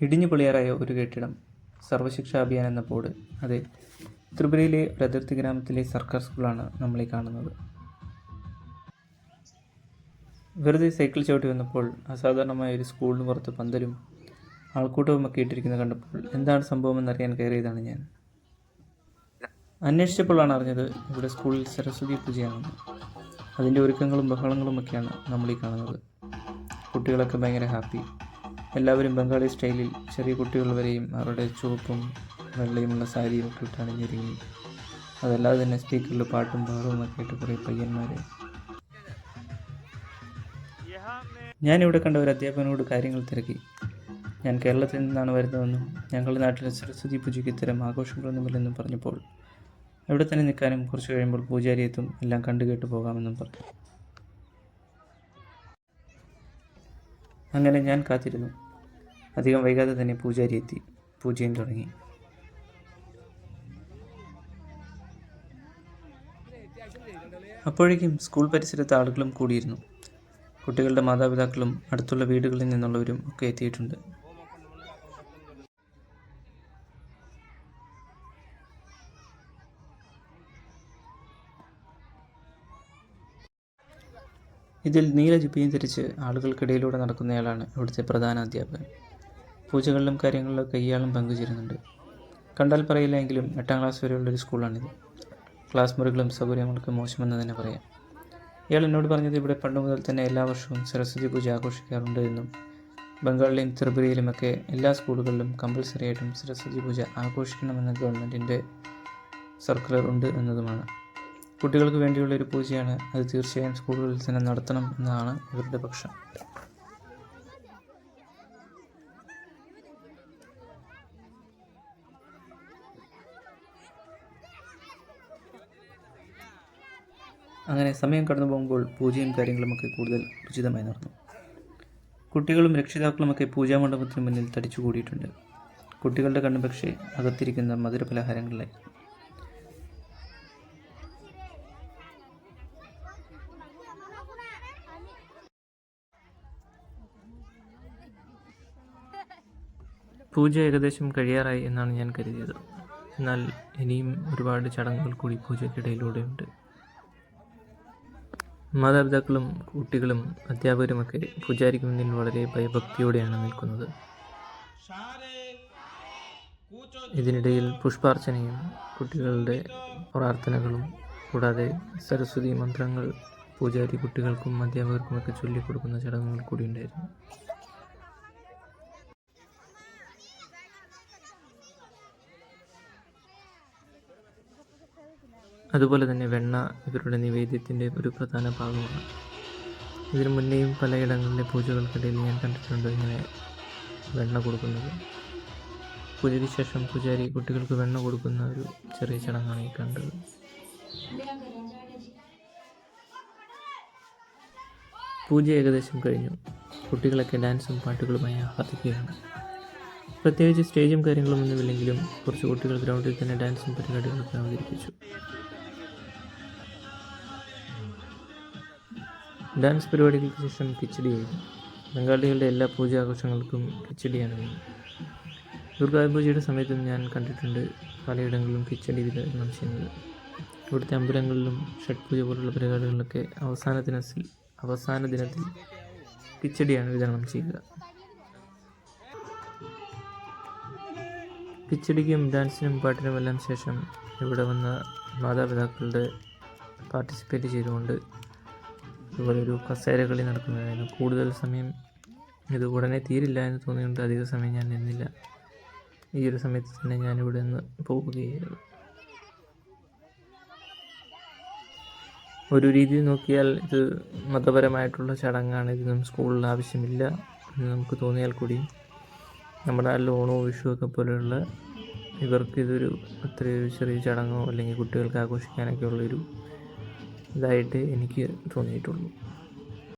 ഇടിഞ്ഞു പൊളിയാറായ ഒരു കെട്ടിടം സർവശിക്ഷാ അഭിയാൻ എന്ന ബോർഡ് അതെ ത്രിപുരയിലെ ഒരു അതിർത്തി ഗ്രാമത്തിലെ സർക്കാർ സ്കൂളാണ് നമ്മളീ കാണുന്നത്. വെറുതെ സൈക്കിൾ ചവിട്ടി വന്നപ്പോൾ അസാധാരണമായ ഒരു സ്കൂളിന് പുറത്ത് പന്തലും ആൾക്കൂട്ടവും ഒക്കെ ഇട്ടിരിക്കുന്നത് കണ്ടപ്പോൾ എന്താണ് സംഭവമെന്നറിയാൻ കയറിയതാണ് ഞാൻ. അന്വേഷിച്ചപ്പോഴാണ് അറിഞ്ഞത് ഇവിടെ സ്കൂളിൽ സരസ്വതി പൂജയാണെന്ന് അതിന്റെ ഒരുക്കങ്ങളും ബഹളങ്ങളും ഒക്കെയാണ് നമ്മളീ കാണുന്നത്. കുട്ടികളൊക്കെ ഭയങ്കര ഹാപ്പി. എല്ലാവരും ബംഗാളി സ്റ്റൈലിൽ ചെറിയ കുട്ടികൾ വരെയും അവരുടെ ചുവപ്പും വെള്ളയുമുള്ള സാരിയും ഒക്കെ ഇട്ട് അണിഞ്ഞിരിക്കുന്നു അതല്ലാതെ തന്നെ സ്പീക്കറിൽ പാട്ടും ബഹളവും ഒക്കെ ആയിട്ട് കുറേ പയ്യന്മാർ ഞാനിവിടെ കണ്ട ഒരു അധ്യാപകനോട് കാര്യങ്ങൾ തിരക്കി. ഞാൻ കേരളത്തിൽ നിന്നാണ് വരുന്നതെന്നും ഞങ്ങളുടെ നാട്ടിലെ സരസ്വതി പൂജയ്ക്ക് ഇത്തരം ആഘോഷങ്ങളൊന്നുമില്ലെന്നും പറഞ്ഞപ്പോൾ ഇവിടെ തന്നെ നിൽക്കാനും കുറച്ച് കഴിയുമ്പോൾ പൂജാരി എത്തും എല്ലാം കണ്ടുകേട്ട് പോകാമെന്നും പറഞ്ഞു. അങ്ങനെ ഞാൻ കാത്തിരുന്നു. അധികം വൈകാതെ തന്നെ പൂജാരി എത്തി. പൂജയും തുടങ്ങി. അപ്പോഴേക്കും സ്കൂൾ പരിസരത്ത് ആളുകളും കൂടിയിരുന്നു. കുട്ടികളുടെ മാതാപിതാക്കളും അടുത്തുള്ള വീടുകളിൽ നിന്നുള്ളവരും ഒക്കെ എത്തിയിട്ടുണ്ട്. ഇതിൽ നീല ജുബിയും ധരിച്ച് ആളുകൾക്കിടയിലൂടെ നടക്കുന്നയാളാണ് ഇവിടുത്തെ പ്രധാന അധ്യാപകൻ. പൂജകളിലും കാര്യങ്ങളിലൊക്കെ ഇയാളും പങ്കുചേരുന്നുണ്ട്. കണ്ടാൽ പറയില്ലെങ്കിലും എട്ടാം ക്ലാസ് വരെയുള്ളൊരു സ്കൂളാണിത്. ക്ലാസ് മുറികളും സൗകര്യങ്ങളൊക്കെ മോശമെന്ന് തന്നെ പറയാം. ഇയാൾ എന്നോട് പറഞ്ഞത് ഇവിടെ പണ്ട് മുതൽ തന്നെ എല്ലാ വർഷവും സരസ്വതി പൂജ ആഘോഷിക്കാറുണ്ട് എന്നും ബംഗാളിലെയും ത്രിപുരയിലുമൊക്കെ എല്ലാ സ്കൂളുകളിലും കമ്പൽസറി ആയിട്ടും സരസ്വതി പൂജ ആഘോഷിക്കണമെന്ന ഗവൺമെന്റിന്റെ സർക്കുലർ ഉണ്ട് എന്നതുമാണ്. കുട്ടികൾക്ക് വേണ്ടിയുള്ള ഒരു പൂജയാണ്. അത് തീർച്ചയായും സ്കൂളുകളിൽ തന്നെ നടത്തണം എന്നതാണ് ഇവരുടെ പക്ഷം. അങ്ങനെ സമയം കടന്നു പോകുമ്പോൾ പൂജയും കാര്യങ്ങളുമൊക്കെ കൂടുതൽ ഉചിതമായി നടന്നു. കുട്ടികളും രക്ഷിതാക്കളുമൊക്കെ പൂജാമണ്ഡപത്തിന് മുന്നിൽ തടിച്ചുകൂടിയിട്ടുണ്ട്. കുട്ടികളുടെ കണ്ണു പക്ഷേ അകത്തിരിക്കുന്ന മധുരപലഹാരങ്ങളിലായി പൂജ ഏകദേശം കഴിയാറായി എന്നാണ് ഞാൻ കരുതിയത്. എന്നാൽ ഇനിയും ഒരുപാട് ചടങ്ങുകൾ കൂടി പൂജയ്ക്കിടയിലൂടെയുണ്ട്. മാതാപിതാക്കളും കുട്ടികളും അധ്യാപകരുമൊക്കെ പൂജാരിക്ക് മുന്നിൽ വളരെ ഭയഭക്തിയോടെയാണ് നിൽക്കുന്നത്. ഇതിനിടയിൽ പുഷ്പാർച്ചനയും കുട്ടികളുടെ പ്രാർത്ഥനകളും കൂടാതെ സരസ്വതി മന്ത്രങ്ങൾ പൂജാരി കുട്ടികൾക്കും അധ്യാപകർക്കുമൊക്കെ ചൊല്ലിക്കൊടുക്കുന്ന ചടങ്ങുകൾ കൂടി ഉണ്ടായിരുന്നു. അതുപോലെ തന്നെ വെണ്ണ ഇവരുടെ നിവേദ്യത്തിന്റെ ഒരു പ്രധാന ഭാഗമാണ്. ഇതിനു മുന്നേയും പലയിടങ്ങളിലെ പൂജകൾക്കിടയിൽ ഞാൻ കണ്ടിട്ടുണ്ട് ഇങ്ങനെ വെണ്ണ കൊടുക്കുന്നത്. പൂജയ്ക്ക് ശേഷം പൂജാരി കുട്ടികൾക്ക് വെണ്ണ കൊടുക്കുന്ന ഒരു ചെറിയ ചടങ്ങാണ് ഈ കണ്ടത്. പൂജ ഏകദേശം കഴിഞ്ഞു. കുട്ടികളൊക്കെ ഡാൻസും പാട്ടുകളുമായി ആഹ്ലാദിക്കുകയാണ്. പ്രത്യേകിച്ച് സ്റ്റേജും കാര്യങ്ങളും ഒന്നുമില്ലെങ്കിലും കുറച്ച് കുട്ടികൾ ഗ്രൗണ്ടിൽ തന്നെ ഡാൻസും പരിപാടികളൊക്കെ അവതരിപ്പിച്ചു. ഡാൻസ് പരിപാടികൾക്ക് ശേഷം കിച്ചടിയായിരുന്നു ബംഗാളികളുടെ എല്ലാ പൂജാഘോഷങ്ങൾക്കും കിച്ചടിയാണ് ദുർഗാ ദുർഗാപൂജയുടെ സമയത്തും ഞാൻ കണ്ടിട്ടുണ്ട് പലയിടങ്ങളിലും കിച്ചടി വിതരണം ചെയ്യുന്നത്. ഇവിടുത്തെ അമ്പലങ്ങളിലും ഷഡ്പൂജ പോലുള്ള പരിപാടികളിലൊക്കെ അവസാന ദിനത്തിൽ അവസാന ദിനത്തിൽ കിച്ചടിയാണ് വിതരണം ചെയ്യുക. കിച്ചടിക്കും ഡാൻസിനും പാട്ടിനും എല്ലാം ശേഷം ഇവിടെ വന്ന മാതാപിതാക്കളുടെ പാർട്ടിസിപ്പേറ്റ് ചെയ്തുകൊണ്ട് ഇതുപോലെ ഒരു കസേര കളി നടക്കുന്നതായിരുന്നു. കൂടുതൽ സമയം ഇത് ഉടനെ തീരില്ല എന്ന് തോന്നിയുകൊണ്ട് അധിക സമയം ഞാൻ നിന്നില്ല. ഈ ഒരു സമയത്ത് തന്നെ ഞാൻ ഇവിടെ നിന്ന് പോവുകയായിരുന്നു ഒരു രീതി നോക്കിയാൽ ഇത് മതപരമായിട്ടുള്ള ചടങ്ങാണ്. ഇതൊന്നും സ്കൂളിൽ ആവശ്യമില്ല എന്ന് നമുക്ക് തോന്നിയാൽ കൂടി നമ്മുടെ ലോണോ വിഷുവോ വിഷുവൊക്കെ പോലെയുള്ള ഇവർക്ക് ഇതൊരു അത്രയൊരു ചെറിയ ചടങ്ങോ അല്ലെങ്കിൽ കുട്ടികൾക്ക് ആഘോഷിക്കാനൊക്കെ ഉള്ളൊരു ഇതായിട്ട് എനിക്ക് തോന്നിയിട്ടുള്ളൂ.